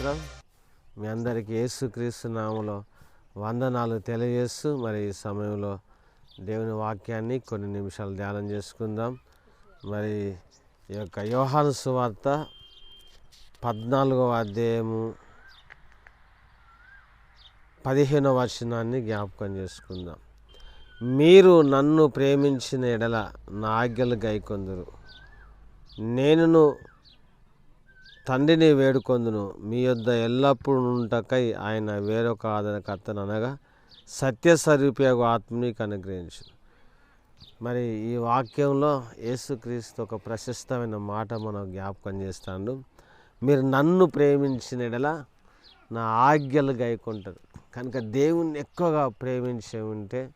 స్తోత్రం. మీ అందరికీ యేసుక్రీస్తు నామలో వందనాలు తెలియజేస్తూ మరి ఈ సమయంలో దేవుని వాక్యాన్ని కొన్ని నిమిషాలు ధ్యానం చేసుకుందాం. మరి ఈ యొక్క యోహాను సువార్త పద్నాలుగవ అధ్యాయము పదిహేనవ వచనాన్ని జ్ఞాపకం చేసుకుందాం. మీరు నన్ను ప్రేమించిన ఎడల నా ఆజ్ఞలు గైకొందరు. నేనును తండ్రిని వేడుకొందును. మీ యొద్ద ఎల్లప్పుడూ ఉంటకై ఆయన వేరొక ఆదరణకర్తను అనగా సరుపయోగ ఆత్మని అనుగ్రహించు మరి ఈ వాక్యంలో యేసుక్రీస్తు ఒక ప్రశస్తమైన మాట మనం జ్ఞాపకం చేస్తాడు. మీరు నన్ను ప్రేమించిన ఎడల నా ఆజ్ఞలు గైకుంటారు. కనుక దేవుణ్ణి ఎక్కువగా ప్రేమించే ఉంటే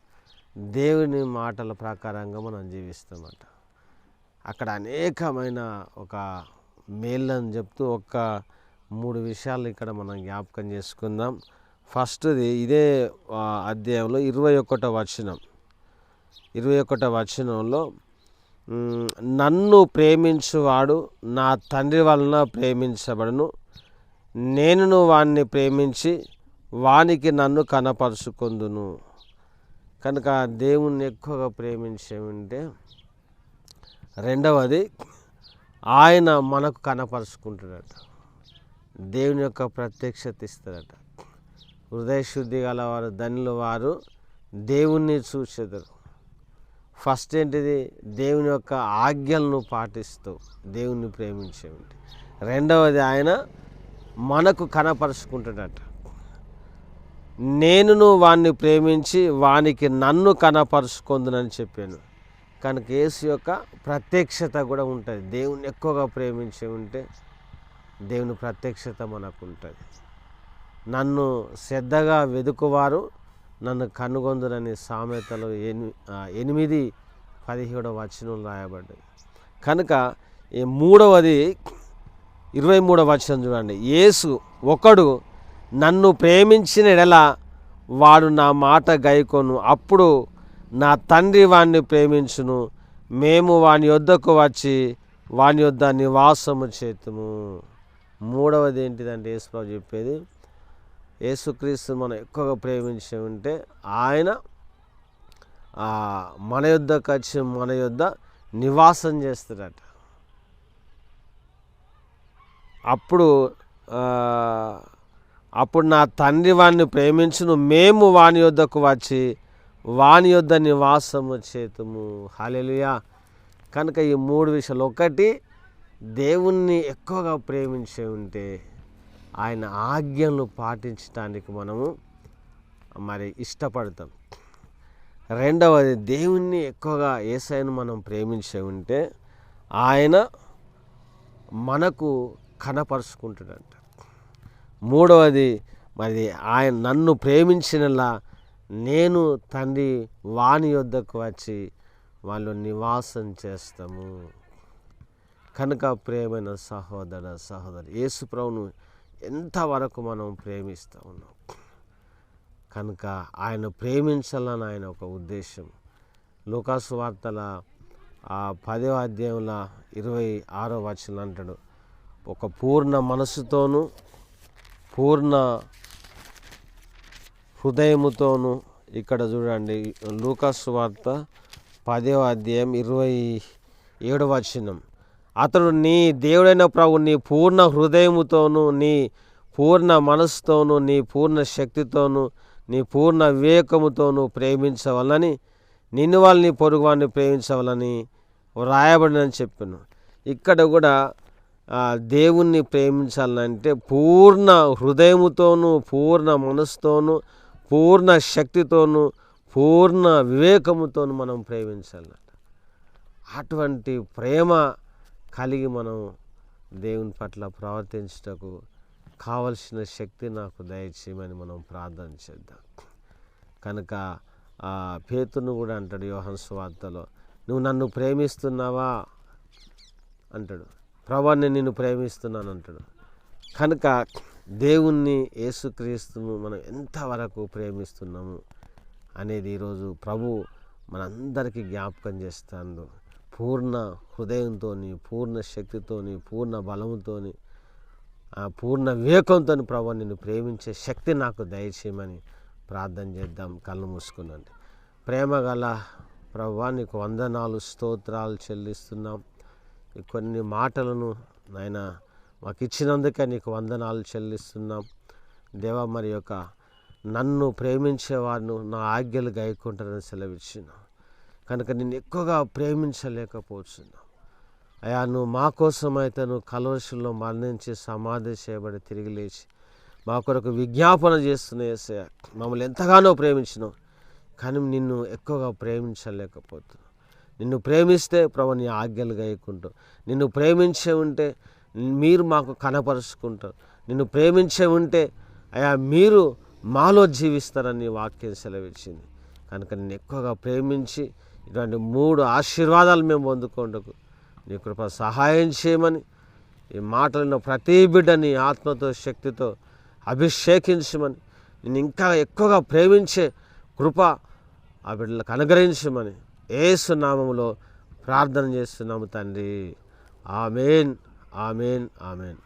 దేవుని మాటల ప్రకారంగా మనం జీవిస్తామట. అక్కడ అనేకమైన ఒక మేళ్ళని చెప్తూ ఒక మూడు విషయాలు ఇక్కడ మనం జ్ఞాపకం చేసుకుందాం. ఫస్ట్ది ఇదే అధ్యాయంలో ఇరవై ఒకటో వచనం. ఇరవై ఒకటో వచనంలో నన్ను ప్రేమించువాడు నా తండ్రి వలన ప్రేమించబడును. నేను వాణ్ణి ప్రేమించి వానికి నన్ను కనపరుచుకుందును. కనుక దేవుణ్ణి ఎక్కువగా ప్రేమించేమంటే రెండవది ఆయన మనకు కనపరుచుకుంటాడట దేవుని యొక్క ప్రత్యక్షత ఇస్తాడట. హృదయశుద్ధి గలవారు గల వారు ధనులు వారు దేవుణ్ణి చూసేదరు ఫస్ట్ ఏంటిది? దేవుని యొక్క ఆజ్ఞలను పాటిస్తూ దేవుణ్ణి ప్రేమించే రెండవది ఆయన మనకు కనపరుచుకుంటాడట నేనును వాణ్ణి ప్రేమించి వానికి నన్ను కనపరుచుకుందునని చెప్పాను. కనుక యేసు యొక్క ప్రత్యక్షత కూడా ఉంటుంది. దేవుని ఎక్కువగా ప్రేమించి ఉంటే దేవుని ప్రత్యక్షత మనకు ఉంటుంది. నన్ను శ్రద్ధగా వెదుకువారు నన్ను కనుగొందురని సామెతలు ఎని ఎనిమిది పదిహేడవ వచనం రాయబడ్డాయి కనుక ఈ మూడవది ఇరవై మూడవ వచనం చూడండి. యేసు ఒకడు నన్ను ప్రేమించిన ఎడల వాడు నా మాట గైకొను. అప్పుడు నా తండ్రి వాణ్ణి ప్రేమించును మేము వాని యొద్దకు వచ్చి వాని యొద్ద నివాసము చేతుము. మూడవది ఏంటిదంటే యేసుప్రభు చెప్పేది యేసుక్రీస్తు మనం ఎక్కువగా ప్రేమించి ఉంటే ఆయన మన యొద్దకు వచ్చి మన యొద్ద నివాసం చేస్తాడట. అప్పుడు అప్పుడు నా తండ్రి వాణ్ణి ప్రేమించును మేము వాని యొద్దకు వచ్చి వాని యొద్ద నివాసము చేతుము. హాలెలుయా కనుక ఈ మూడు విషయాలు ఒకటి దేవుణ్ణి ఎక్కువగా ప్రేమించే ఉంటే ఆయన ఆజ్ఞలను పాటించడానికి మనము మరి ఇష్టపడతాం. రెండవది దేవుణ్ణి ఎక్కువగా ఏసైను మనం ప్రేమించే ఉంటే ఆయన మనకు కనపరుచుకుంటాడంట. మూడవది మరి ఆయన నన్ను ప్రేమించినలా నేను తండ్రి వాని యొద్దకు వచ్చి వాళ్ళు నివాసం చేస్తాము. కనుక ప్రేమైన సహోదర సహోదరి యేసుప్రభును ఎంతవరకు మనం ప్రేమిస్తూ ఉన్నాం? కనుక ఆయన ప్రేమించాలని ఆయన ఒక ఉద్దేశం. లోకాసు వార్తల ఆ పదో అధ్యాయంలో ఇరవై ఆరో వచనం అంటాడు ఒక పూర్ణ మనసుతోనూ పూర్ణ హృదయముతోనూ ఇక్కడ చూడండి లూకాసు వార్త పదవ అధ్యాయం ఇరవై ఏడవ వచనం. అతడు నీ దేవుడైన ప్రభు నీ పూర్ణ హృదయముతోను నీ పూర్ణ మనసుతోనూ నీ పూర్ణ శక్తితోను నీ పూర్ణ వివేకముతోను ప్రేమించవాలని నిన్ను వాళ్ళని పొరుగువాడిని ప్రేమించవాలని వ్రాయబడినని చెప్పాను. ఇక్కడ కూడా దేవుణ్ణి ప్రేమించాలంటే పూర్ణ హృదయముతోనూ పూర్ణ మనసుతోనూ పూర్ణ శక్తితోనూ పూర్ణ వివేకముతోనూ మనం ప్రేమించాలన్నట అటువంటి ప్రేమ కలిగి మనం దేవుని పట్ల ప్రవర్తించుటకు కావలసిన శక్తి నాకు దయచేయమని మనం ప్రార్థన చేద్దాం. కనుక ఆ పేతును కూడా అంటాడు యోహన్ స్వార్తలో నువ్వు నన్ను ప్రేమిస్తున్నావా? అంటాడు. ప్రభా నేను నిన్ను ప్రేమిస్తున్నాను అంటాడు. కనుక దేవుణ్ణి యేసుక్రీస్తును మనం ఎంతవరకు ప్రేమిస్తున్నాము అనేది ఈరోజు ప్రభు మనందరికీ జ్ఞాపకం చేస్తాడు. పూర్ణ హృదయంతో పూర్ణ శక్తితోని పూర్ణ బలంతో ఆ పూర్ణ వివేకంతో ప్రభు నిన్ను ప్రేమించే శక్తి నాకు దయచేయమని ప్రార్థన చేద్దాం. కళ్ళు మూసుకునండి. ప్రేమ గల ప్రభా నీకు వందనాలు స్తోత్రాలు చెల్లిస్తున్నాం. కొన్ని మాటలను నాయన మాకు ఇచ్చినందుకే నీకు వందనాలు చెల్లిస్తున్నాం. దేవా మరి యొక్క నన్ను ప్రేమించేవారు నా ఆజ్ఞలు గాయకుంటారని సెలవిచ్చిన. కనుక నిన్ను ఎక్కువగా ప్రేమించలేకపోతున్నావు అయా నువ్వు మా కోసం అయితే నువ్వు కలవశంలో మరణించి సమాధి చేయబడి తిరిగి లేచి మా కొరకు విజ్ఞాపన చేస్తున్న మమ్మల్ని ఎంతగానో ప్రేమించినావు కానీ నిన్ను ఎక్కువగా ప్రేమించలేకపోతున్నావు నిన్ను ప్రేమిస్తే ప్రభు నీ ఆజ్ఞలు గాయకుంటావు నిన్ను ప్రేమించే ఉంటే మీరు మాకు కనపరుచుకుంటారు. నిన్ను ప్రేమించే ఉంటే అయా మీరు మాలో జీవిస్తారని వాక్యం సెలవిచ్చింది. కనుక నేను ఎక్కువగా ప్రేమించి ఇటువంటి మూడు ఆశీర్వాదాలు మేము పొందుకోండకు. నీ కృప సహాయం చేయమని ఈ మాటలను ప్రతి బిడ్డని ఆత్మతో శక్తితో అభిషేకించమని నేను ఇంకా ఎక్కువగా ప్రేమించే కృప ఆ బిడ్డలకు అనుగ్రహించమని ఏసునామంలో ప్రార్థన చేస్తున్నాము తండ్రి. ఆమెన్. Amen amen.